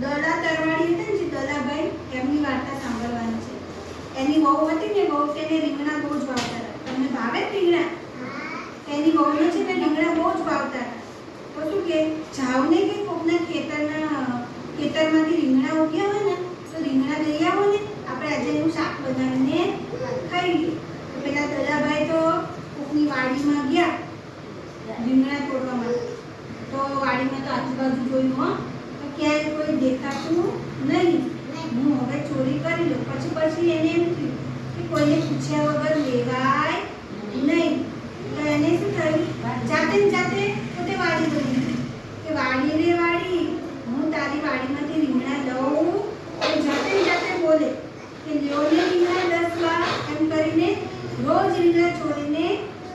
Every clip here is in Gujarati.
દલા તરવાડી હતા ને જે દલાભાઈ, એમની વાર્તા સાંભળવાની છે. એની વહુ હતી ને, વહુ તેને રીંગણા બહુ જ હતા. તમને ભાવે રીંગણા? એની વહુને છે ને રીંગણા બહુ જ ભાવતા તો શું કે, જાવને કે કોકના ખેતરના, ખેતરમાંથી રીંગણા ઉગ્યા હોય ને, તો રીંગણા લઈ આવો ને. આપણે આજે એનું શાક બનાવીને ખાઈ લઈએ. તો પેલા દલાભાઈ તો કોકની વાડીમાં ગયા રીંગણા તોડવા માટે તો વાડીમાં તો આજુબાજુ જોયું, હો. ક્યાંય કોઈ દેખાતું નહીં. હું હવે ચોરી કરી લઉં. પછી પછી એને એમ થયું કે કોઈને પૂછ્યા વગર લેવાય નહીં. તો એને શું થયું? જાતે જાતે પોતે વાડી બની કે વાળી રે વાડી હું તારી વાડીમાંથી રીંગણા લઉં. તો જાતે જાતે બોલે કે લ્યો ને રીંગણા દસ વાર એમ કરીને રોજ રીંગણા છોડીને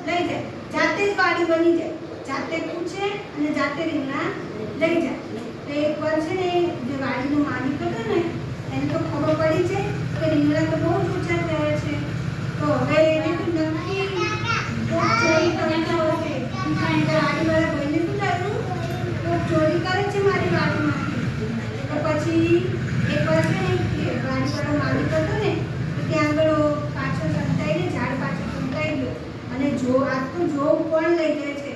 લઈ જાય. જાતે જ વાડી બની જાય. જાતે પૂછે અને જાતે રીંગણા લઈ જાય. તો એક વાર છે ને જે વાડીનો માલિક હતો ને, એને તો ખબર પડી છે કે રીંગણા તો બહુ ઓછા થયા છે. તો હવે એને ચોરી કરતો વાડીવાળા ભાઈને શું લાગ્યું તો ચોરી કરે છે મારી વાડીમાંથી. તો પછી એક વાર છે ને વાડીવાળો માલિક હતો ને તો ત્યાં આગળ પાછળ સંતાઈને ઝાડ પાછળ સંતાઈ ગયો અને જો આજ તો જોઉં કોણ લઈ જાય છે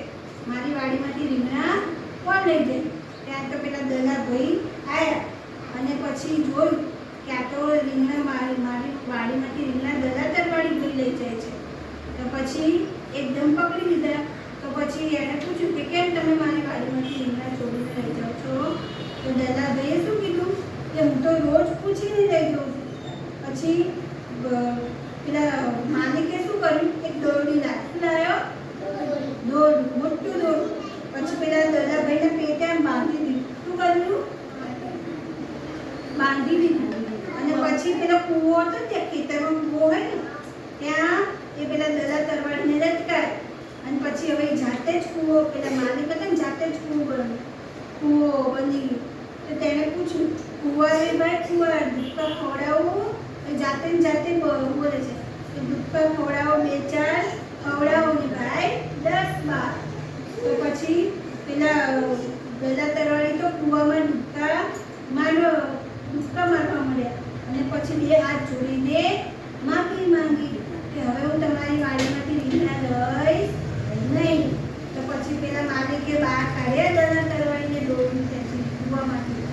મારી વાડીમાંથી રીંગણા કોણ લઈ જાય. ત્યાં તો પેલા દલા ભાઈ આવ્યા અને પછી જોયું કે આ તો રીંગણા મારી મારી વાડીમાંથી રીંગણા દલા તરવાડી ભાઈ લઈ જાય છે. તો પછી એકદમ પકડી લીધા. તો પછી એણે પૂછ્યું કે કેમ તમે મારી વાડીમાંથી રીંગણા છોડીને લઈ જાઓ છો? તો દલાભાઈએ શું કીધું? કે હું તો રોજ પૂછીને લઈ જાઉં છું. પછી પેલા માલિકે શું કર્યું એક દોરડી લાગી લાવ્યો દોરડું મોટું દોરડું પછી પેલા દલાભાઈને પેટે આમ બાંધી દીધું શું કર્યું બાંધી દીધું અને પછી પેલો કૂવો હતો ત્યાં ખેતરમાં કૂવો હોય ને, ત્યાં એ પેલા દલા તરવાડીને લટકાય. અને પછી હવે જાતે જ કૂવો, પેલા માલિક હતા ને, જાતે જ કૂવો બન્યો કૂવો બની ગયો. તો તેણે પૂછ્યું કુંવારે ભાઈ કુંવાર દુપકા ખવડાવો? જાતે ને જાતે બોલે છે, કે દુપકા ખવડાવો બે ચાર, ખવડાવો ને ભાઈ, દસ બાર. તો પછી પેલા ગદા તરવાડી તો કૂવામાં ડૂબકા મારવા ડૂબકા મારવા મળ્યા અને પછી બે હાથ જોડીને માફી માંગી કે હવે હું તમારી વાડીમાંથી રીંગણા લઈશ નહીં તો પછી પેલા માલિકે કાર્ય કાઢ્યા કરવાની દોરી ત્યાંથી કૂવામાંથી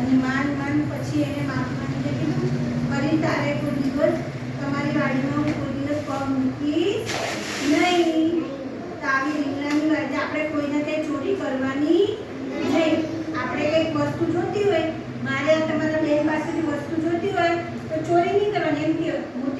અને માન માન પછી એને માફી માંગીને કીધું ફરી તારે કોઈ દિવસ તમારી વાડીમાં હું કોઈ દિવસ પગ મૂકીશ નહીં. તો આવી રીંગણાની વાડી આપણે કોઈને કંઈ ચોરી કરવાની નહીં. આપણે કંઈક વસ્તુ જોતી હોય, મારે આ તમારા બેન પાસેથી વસ્તુ જોતી હોય, તો ચોરી નહીં કરવાની. એમ કે હું